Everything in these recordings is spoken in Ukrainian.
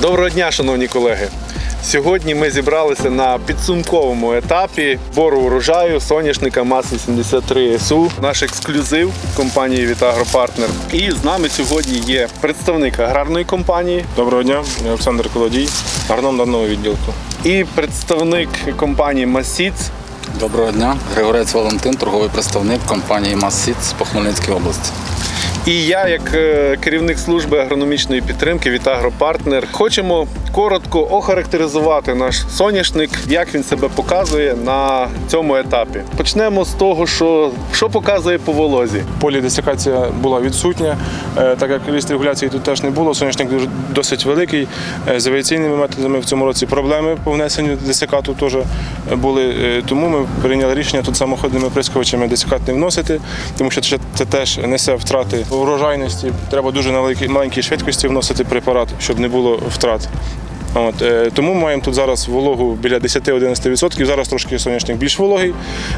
Доброго дня, шановні колеги. Сьогодні ми зібралися на підсумковому етапі бору урожаю соняшника МАЗ-83 СУ, наш ексклюзив компанії Вітагропартнер. І з нами сьогодні є представник аграрної компанії Доброго дня, я Олександр Колодій, агроном даного відділку. і представник компанії Масіц. Доброго дня, Григорець Валентин, торговий представник компанії Массіт по Хмельницькій області. І я, як е, керівник служби агрономічної підтримки Вітагропартнер, хочемо коротко охарактеризувати наш соняшник, як він себе показує на цьому етапі. Почнемо з того, що, що показує по волозі. Полі Полідесикація була відсутня, е, так як ліст регуляції тут теж не було. Соняшник досить великий. Е, З авіаційними методами в цьому році проблеми по внесенню десикату теж були. Тому ми прийняли рішення тут самоходними прискувачами десикат не вносити, тому що це теж несе втрати урожайності. Треба дуже на маленькій швидкості вносити препарат, щоб не було втрат. От, е, тому маємо тут зараз вологу біля 10-11%. Зараз трошки соняшник більш вологий.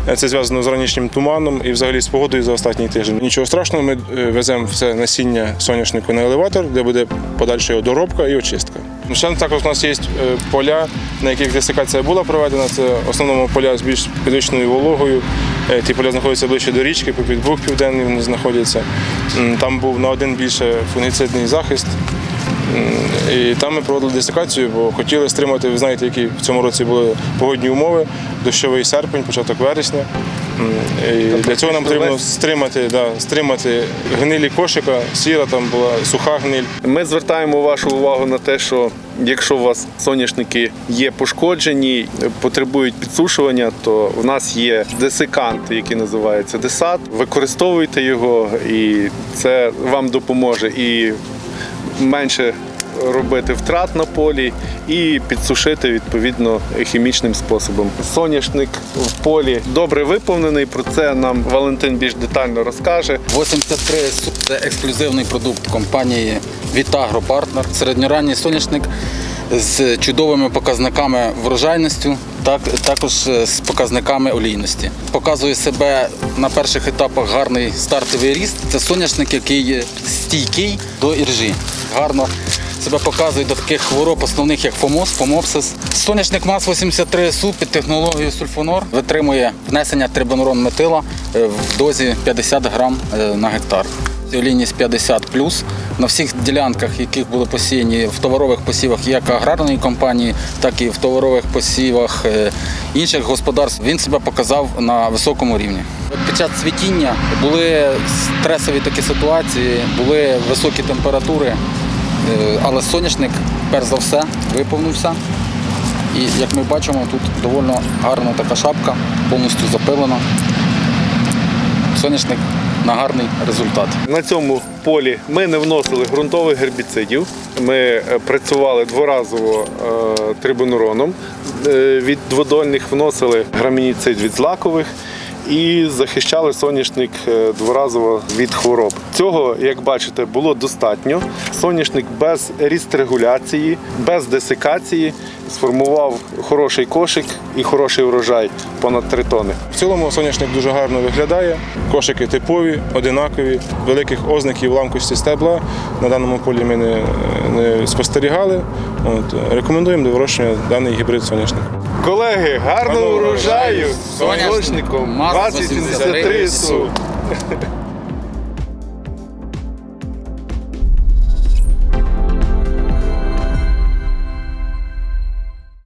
Е, Це зв'язано з ранішнім туманом і взагалі з погодою за останній тиждень. Нічого страшного, ми е, веземо все насіння соняшнику на елеватор, де буде подальша його доробка і очистка. Ну, Ще також у нас є е, поля, на яких десикація була проведена. Це в основному поля з більш підвищеною вологою. Ті поля знаходяться ближче до річки, по підбух південний вони знаходяться. Там був на один більше фунгіцидний захист. І там ми проводили десикацію, бо хотіли стримати, ви знаєте, які в цьому році були погодні умови, дощовий серпень, початок вересня. І для цього нам потрібно стримати, да, стримати гнилі кошика, сіра там була, суха гниль. Ми звертаємо вашу увагу на те, що якщо у вас соняшники є пошкоджені, потребують підсушування, то у нас є десикант, який називається десат. Використовуйте його, і це вам допоможе і менше робити втрат на полі і підсушити відповідно хімічним способом. Соняшник в полі добре виповнений. Про це нам Валентин більш детально розкаже. 83 це ексклюзивний продукт компанії Вітагро Партнер. Середньоранній соняшник з чудовими показниками врожайності, так, також з показниками олійності. Показує себе на перших етапах гарний стартовий ріст. Це соняшник, який стійкий до іржі. Гарно себе показує до таких хвороб, основних як фомоз, фомопсис. Соняшник МАЗ-83 СУ під технологією сульфонор витримує внесення трибонурон метила е, в дозі 50 грам е, на гектар. Олійність 50 на всіх ділянках, яких були посіяні в товарових посівах як аграрної компанії, так і в товарових посівах е, інших господарств, він себе показав на високому рівні. Під час цвітіння були стресові такі ситуації, були високі температури, але соняшник, перш за все, виповнився. І як ми бачимо, тут доволі гарна така шапка, повністю запилена. Соняшник на гарний результат. На цьому полі ми не вносили ґрунтових гербіцидів. Ми е, працювали дворазово е, трибунуроном. Е, Від дводольних вносили грамініцид від злакових і захищали соняшник е, дворазово від хвороб. Цього, як бачите, було достатньо. Соняшник без рістрегуляції, без десикації сформував хороший кошик і хороший урожай понад 3 тони. В цілому соняшник дуже гарно виглядає. Кошики типові, одинакові, великих ознаків ламкості стебла на даному полі ми не, не спостерігали. От, рекомендуємо до вирощування даний гібрид соняшника. Колеги, гарного урожаю! Соняшником МАЗ-83 МАЗ-83 СУ.